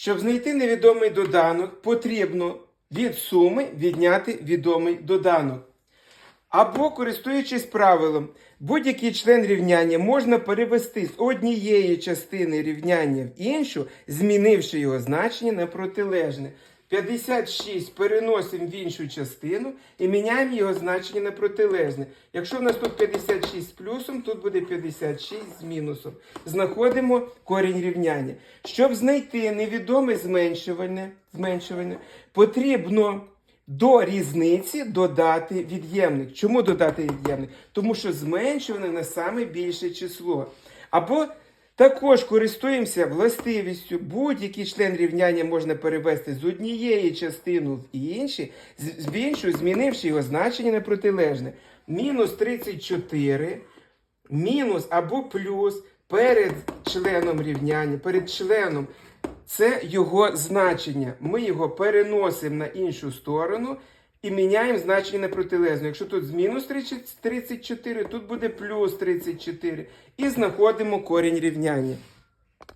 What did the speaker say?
Щоб знайти невідомий доданок, потрібно від суми відняти відомий доданок. Або, користуючись правилом, будь-який член рівняння можна перевести з однієї частини рівняння в іншу, змінивши його значення на протилежне. 56 переносимо в іншу частину і міняємо його значення на протилежне. Якщо в нас тут 56 з плюсом, тут буде 56 з мінусом. Знаходимо корінь рівняння. Щоб знайти невідоме зменшувальне, зменшувальне потрібно до різниці додати від'ємник. Чому додати від'ємник? Тому що зменшуване на саме більше число. Або також користуємося властивістю. Будь-який член рівняння можна перевести з однієї частини в іншу, змінивши його значення на протилежне. Мінус 34, мінус або плюс перед членом рівняння, перед членом це його значення. Ми його переносимо на іншу сторону і міняємо значення на протилежне. Якщо тут з мінус 34, тут буде плюс 34. І знаходимо корінь рівняння.